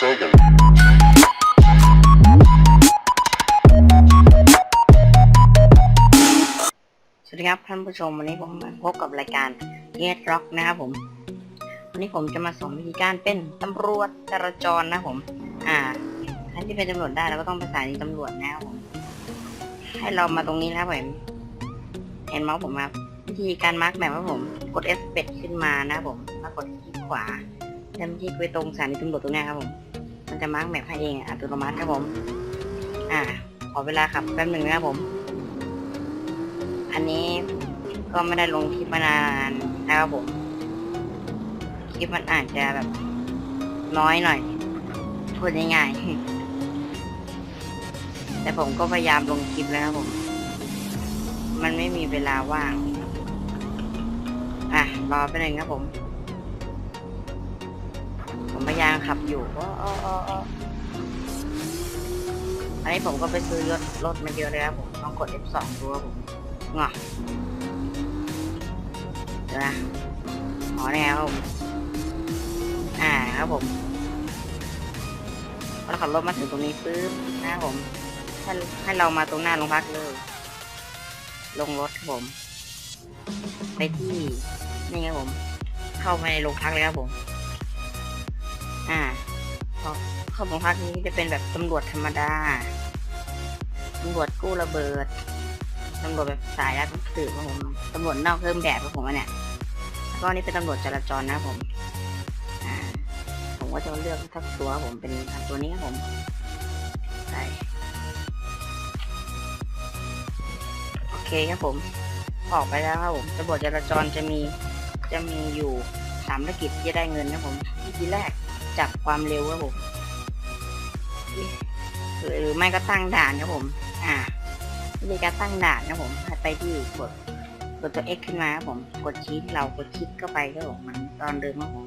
Sega. สวัสดีครับท่านผู้ชมวันนี้ผมมาพบกับรายการ Get Rock นะครับผม วันนี้ผมจะมาสอนวิธีการเป็นตำรวจจราจรนะผม อ่าท่านที่เป็นตำรวจได้เราก็ต้องประสานตำรวจนะครับผม ให้เรามาตรงนี้นะครับผมเห็นเมาส์ผมครับวิธีการมาร์กแบบว่าผมกด F เป็ดขึ้นมานะครับผมแล้วกดคลิกขวาแล้วคลิกไปตรงสถานีตำรวจตรงนี้ครับผม มันจะมาร์กแบบให้เองอัตโนมัติครับผม อ่า ขอเวลาขับแป๊บหนึ่งนะครับผม อันนี้ก็ไม่ได้ลงคลิปมานานนะครับผม คลิปมันอาจจะแบบน้อยหน่อย พูดง่ายๆ แต่ผมก็พยายามลงคลิปแล้วครับผม มันไม่มีเวลาว่าง อะ รอไปหนึ่งครับผม ขับอยู่อ๋ออ๋ออ๋ออันนี้ผมก็ไปซื้อรถรถมาเยอะเลยครับผมต้องกด F2 ดูครับผมงอเดี๋ยวนะอ๋อเนี่ยครับผมอ่าครับผมเราขับรถมาถึงตรงนี้ปุ๊บนะครับผมให้ให้เรามาตรงหน้าโรงพักเลย ลงรถครับผม ไปที่นี่ครับผม เข้าไปในโรงพักเลยครับผม อ่าพอเข้าโรงพักนี้จะเป็นแบบตำรวจธรรมดา ตำรวจกู้ระเบิด ตำรวจแบบสายลัดสืบครับผม ตำรวจนอกเครื่องแบบครับผมอันเนี่ยแล้วก็นี่เป็นตำรวจจราจรนะผม อ่า ผมก็จะเลือกทักตัวผมเป็นตัวนี้ครับผมใช่โอเคครับผม ออกไปแล้วครับผม ตำรวจจราจรจะมี จะมีอยู่สามธุรกิจที่จะได้เงินครับผมวิธีแรก จับความเร็วครับผมหรือไม่ก็ตั้งด่านครับผม อ่าวิธีการตั้งด่านนะผมไปที่กดกดตัว X ขึ้นมาครับผม กดชี้ที่เรากดคลิกเข้าไปก็ผมมันตอนเดิมครับผม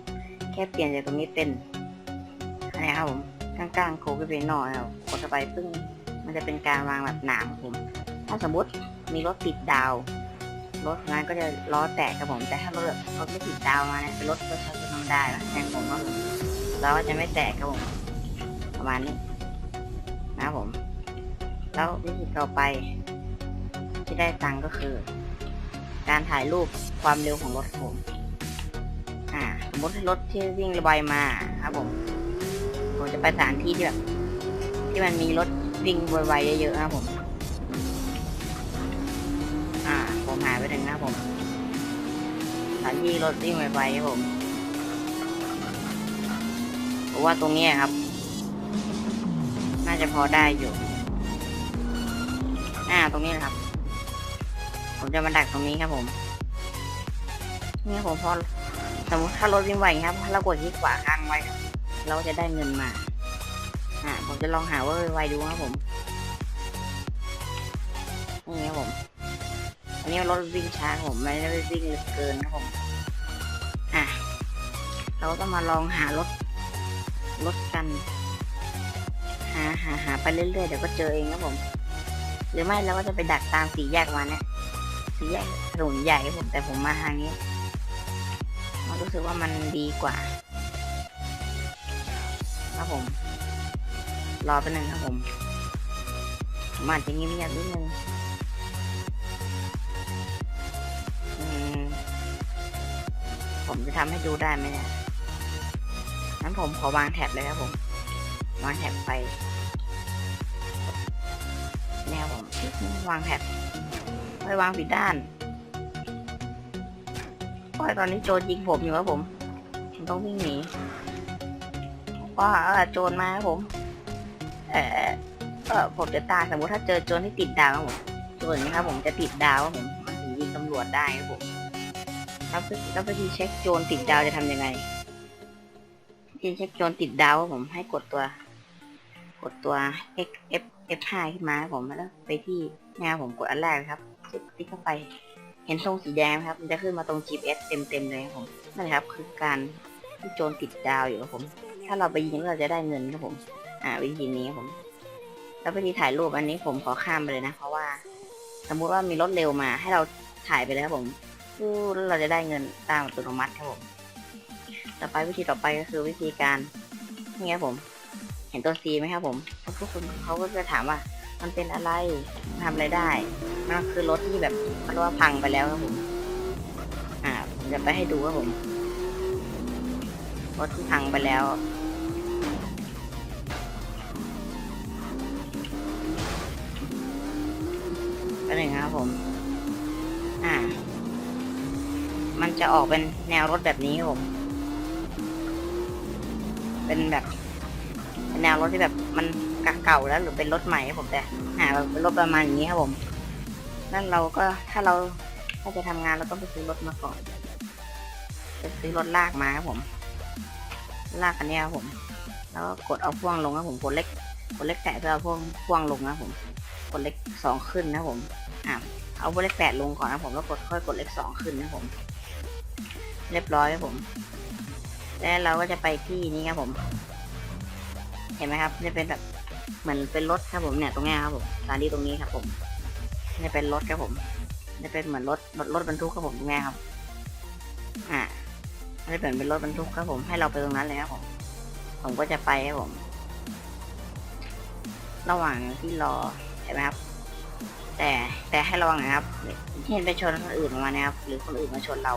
แค่เปลี่ยนจากตรงนี้เป็นอันนี้ครับผมข้างๆโคก็เป็นหน่อยครับกดเข้าไปซึ่งมันจะเป็นการวางแบบหนามครับผม ถ้าสมมติมีรถติดดาว รถนั้นก็จะล้อแตกครับผม แต่ถ้ารถแบบรถไม่ติดดาวมาเนี่ยเป็นรถประชาชนธรรมดาแทนผมว่าผม ล้อจะไม่แตกครับผม ประมาณนี้นะครับผม แล้ววิธีต่อไปที่ได้ตังก็คือ การถ่ายรูปความเร็วของรถผม อ่า สมมติรถที่วิ่งระบายมาครับผม ผมจะไปสถานที่ที่แบบที่มันมีรถวิ่งไวๆเยอะๆครับผม อ่า ผมหายไปหนึ่งนะครับผมสถานที่รถวิ่งไวๆครับผม ราะว่าตรงนี้ครับ น่าจะพอได้อยู่อ่าตรงนี้ครับ ผมจะมาดักตรงนี้ครับผม นี่ผมพอสมมติถ้ารถวิ่งไวครับเรากดที่ขวาค้างไว้ เราจะได้เงินมาอ่าผมจะลองหาว่าไวดูครับผมนี่ครับผม อันนี้รถวิ่งช้าผมไม่ได้วิ่งเร็วเกินครับผม อะ เราก็มาลองหารถ รถกัน หาหาหาไปเรื่อยๆเดี๋ยวก็เจอเองครับผม หรือไม่เราก็จะไปดักตามสีแยกมาเนี่ยสีแยกถนนใหญ่ครับผมแต่ผมมาทางนี้มันรู้สึกว่ามันดีกว่าครับผม รอไปหนึ่งครับผมผมอาจจะเงียบๆนิดนึงผมจะทำให้ดูได้ไหมเนี่ย งั้นผมขอวางแท็บเลยครับผม วางแท็บไปแนวผมวางแท็บไปวางผิดด้านเพราะตอนนี้โจรยิงผมอยู่ครับผมผมต้องวิ่งหนีว่าโจรมาครับผม เออเออผมจะตายสมมติถ้าเจอโจรที่ติดดาวครับผมโจรนี้ครับผมจะติดดาวครับผมมันถึงยิงตำรวจได้ครับผมแล้วแล้ววิธีเช็คโจรติดดาวจะทำยังไง วิธีเช็คโจรติดดาวครับผมให้กดตัว กดตัว X F F5 ขึ้นมาครับผมแล้วไปที่เนี่ยครับผมกดอันแรกครับคลิกเข้าไป เห็นทรงสีแดงครับ มันจะขึ้นมาตรง GPS เต็มๆเลยครับผมนั่นแหละครับ คือการที่โจรติดดาวอยู่ครับผม ถ้าเราไปยิงเราจะได้เงินครับผม อ่า วิธีนี้ครับผม แล้ววิธีถ่ายรูปอันนี้ผมขอข้ามไปเลยนะ เพราะว่า สมมุติว่ามีรถเร็วมาให้เราถ่ายไปเลยครับผมเราจะได้เงินตามอัตโนมัติครับผม ต่อไปวิธีต่อไปก็คือวิธีการนี่ครับผม เห็นตัว C ไหมครับผมทุกคนเขาก็จะถามว่า มันเป็นอะไรทำอะไรได้ มันก็คือรถที่แบบเขาเรียกว่าพังไปแล้วครับผม อ่าผมจะไปให้ดูครับผม รถที่พังไปแล้วก็หนึ่งครับผม อ่า มันจะออกเป็นแนวรถแบบนี้ครับผม เป็นแบบเป็นแนวรถที่แบบมันเก่าแล้วหรือเป็นรถใหม่ครับผมแต่อ่าเป็นรถประมาณนี้ครับผม นั่นเราก็ถ้าเราถ้าจะทำงานเราต้องไปซื้อรถมาก่อนไปซื้อรถลากมาครับผม ลากคันนี้ครับผม แล้วก็กดเอาพ่วงลงครับผมกดเล็กกดเล็กแตะเพื่อเอาพ่วงพ่วงลงนะครับผมกดเล็กสองขึ้นนะครับผมอ่าเอาเลขแปดลงก่อนนะผมแล้วกดค่อยกดเลขสองขึ้นนะผม เรียบร้อยครับผม แล้วเราก็จะไปที่นี้ครับผม เห็นไหมครับจะเป็นแบบเหมือนเป็นรถครับผมเนี่ยตรงนี้ครับผมสถานีตรงนี้ครับผมจะเป็นรถครับผมจะเป็นเหมือนรถรถรถบรรทุกครับผมตรงนี้ครับ อ่าจะเป็นเป็นรถบรรทุกครับผมให้เราไปตรงนั้นเลยครับผม ผมก็จะไปครับผม ระหว่างที่รอเห็นไหมครับ แต่แต่ให้ระวังนะครับที่เห็นไปชนคนอื่นมานะครับหรือคนอื่นมาชนเรา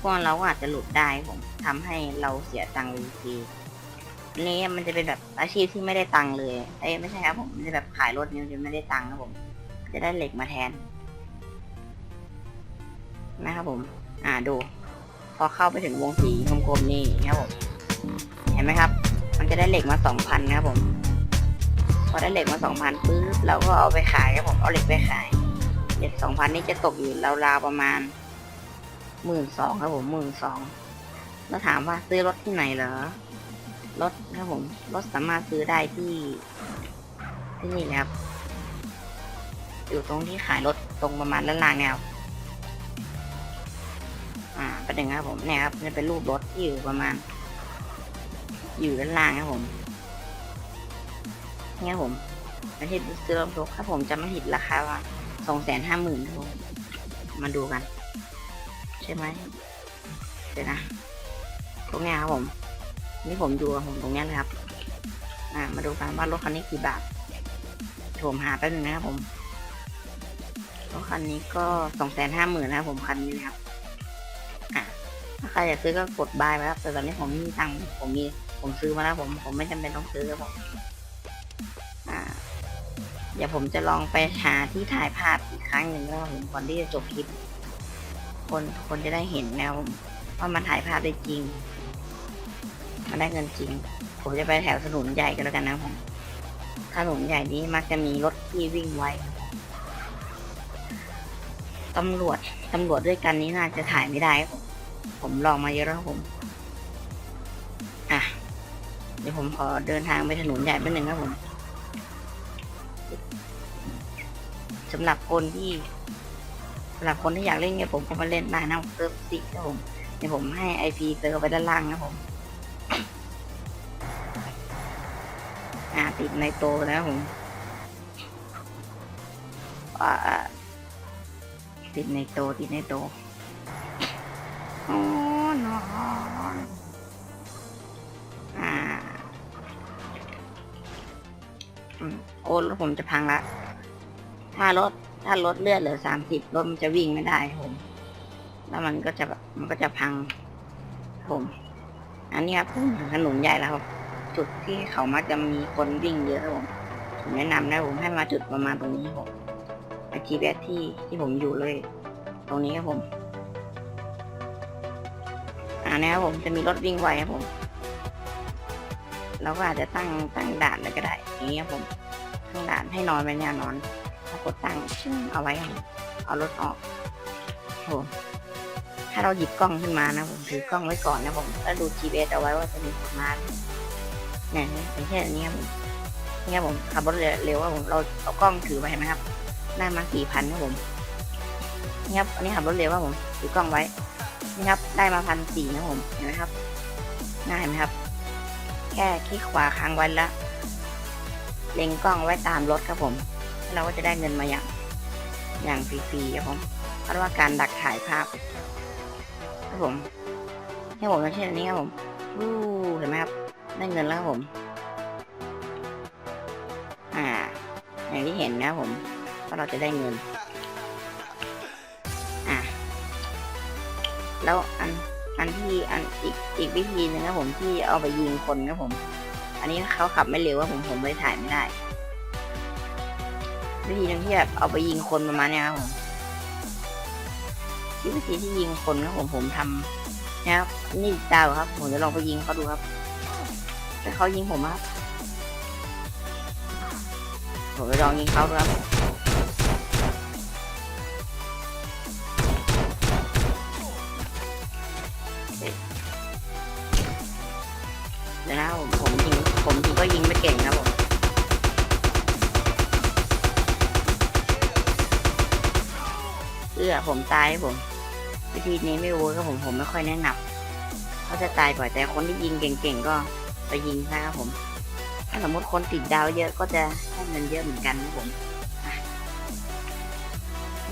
พวกเราก็อาจจะหลุดได้ผมทำให้เราเสียตังค์ทีอันนี้มันจะเป็นแบบอาชีพที่ไม่ได้ตังค์เลยเอ้ไม่ใช่ครับผมมันจะแบบขายรถนี่ยมันจะไม่ได้ตังค์ครับผม จะได้เหล็กมาแทนนะครับผม อ่าดู พอเข้าไปถึงวงสีกลมๆนี่ครับผม เห็นไหมครับ มันจะได้เหล็กมาสองพันนะครับผม พอได้เหล็กมาสองพันปุ๊บเราก็เอาไปขายครับผม เอาเหล็กไปขายเหล็กสองพันนี่จะตกอยู่ราวๆประมาณ หมื่นสองครับผมหมื่นสองแล้วถามว่าซื้อรถที่ไหนเหรอ รถครับผม รถสามารถซื้อได้ที่ที่นี่นะครับ อยู่ตรงที่ขายรถตรงประมาณด้านล่างเนี่ยครับอ่าประเด็นครับผมเนี่ยครับจะเป็นรูปรถที่อยู่ประมาณ อยู่ด้านล่างครับผมเนี่ยผมไม่ใช่ซื้อรถทุกถ้าผมจะไม่ผิดราคาว่าสองแสนห้าหมื่นครับผมมาดูกัน ช่ไหมเดี๋ยวนะ ตรงนี้ครับผม นี่ผมดูผมตรงนี้ยเลยครับ อ่า มาดูกันว่ารถคันนี้กี่บาทผมหาแป๊บนึงนะครับผมรถคันนี้ก็สองแสนห้าหมื่นนะครับผมคันนี้นะครับ อ่าถ้าใครอยากซื้อก็กดบายไปครับ แต่ตอนนี้ผมไม่มีตังค์ผมมีผมซื้อมาแล้วผมผมไม่จำเป็นต้องซื้อครับผมอ่า เดี๋ยวผมจะลองไปหาที่ถ่ายภาพอีกครั้งหนึ่งแล้วผมก่อนที่จะจบคลิป คนคนจะได้เห็นแนวว่ามันถ่ายภาพได้จริง มันได้เงินจริง ผมจะไปแถวถนนใหญ่กันแล้วกันนะผมถนนใหญ่นี้มักจะมีรถที่วิ่งไวตำรวจตำรวจด้วยกันนี้น่าจะถ่ายไม่ได้ครับผมผมลองมาเยอะแล้วผม อะ เดี๋ยวผมขอเดินทางไปถนนใหญ่ไปหนึ่งครับผมสำหรับคนที่ สำหรับคนที่อยากเล่นเนี่ยผมก็มาเล่นได้นะเซิร์ฟซิกครับผมเดี๋ยวผมให้ไอพีเซิร์ฟไว้ด้านล่างนะผมอ่าติดในโตแล้วผมอ่าติดในโตติดในโตอ๋อนอนอ่าอืมโอ้รถผมจะพังละถ้ารถ ถ้ารถเลือดเหลือสามสิบรถมันจะวิ่งไม่ได้ผม แล้วมันก็จะมันก็จะพังผม อันนี้ครับถึงถนนใหญ่แล้วครับ จุดที่เขามักจะมีคนวิ่งเยอะครับผมผมแนะนำนะผมให้มาจุดประมาณตรงนี้ครับผมไอจีแบที่ที่ผมอยู่เลย ตรงนี้ครับผมอ่านะครับผมจะมีรถวิ่งไวครับผมเราก็อาจจะตั้งตั้งด่านเลยก็ได้อย่างนี้ครับผมตั้งด่านให้นอนไปเนี่ยนอน กดตั้งชึ่งเอาไว้ครับเอารถออกโหถ้าเราหยิบกล้องขึ้นมานะผมถือกล้องไว้ก่อนนะผมแล้วดู GPS เอาไว้ว่าจะมีคนมาเนี่ยเป็นแค่นี้ครับผมนี่ครับผมขับรถเร็วว่าผมเราเอากล้องถือไว้เห็นไหมครับได้มาสี่พันครับผมนี่ครับอันนี้ขับรถเร็วว่าผมถือกล้องไว้นี่ครับได้มาพันสี่นะผมเห็นไหมครับง่ายไหมครับ แค่คลิกขวาค้างไว้แล้วเล็งกล้องไว้ตามรถครับผม เราก็จะได้เงินมาอย่าง อย่างฟรีๆครับผมเพราะว่าการดักถ่ายภาพครับผมให้ผมเช่นนี้ครับผมวู้เห็นไหมครับได้เงินแล้วครับผมอย่างที่เห็นนะครับผมว่าเราจะได้เงิน อะแล้วอันอันที่อันอีกอีกวิธีหนึงครับผมที่เอาไปยิงคนครับผม อันนี้เขาขับไม่เร็วว่าผมผมเลยถ่ายไม่ได้ วิธีหนึงที่แบบเอาไปยิงคนประมาณนี้ครับผมที่วิธีที่ยิงคนครับผมผมทำนะครับนี่ดาวครับ ผมจะลองไปยิงเขาดูครับแต่เขายิงผมครับผมจะลองยิงเขาดูครับายผม วิธีนี้ไม่รู้ครับผมผมไม่ค่อยแนะนำเขาจะตายบ่อยแต่คนที่ยิงเก่งๆก็ไปยิงนะครับผม ถ้าสมมติคนติดดาวเยอะก็จะให้เงินเยอะเหมือนกันครับผม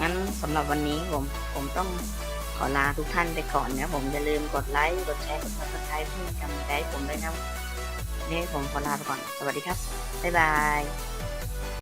งั้นสำหรับวันนี้ผมผมต้องขอลาทุกท่านไปก่อนนะผมอย่าลืมกดไลค์กดแชร์กดซับสไครต์เพื่อนกำลังใจผมด้วยนะนี่ผมขอลาไปก่อน สวัสดีครับ บ๊ายบาย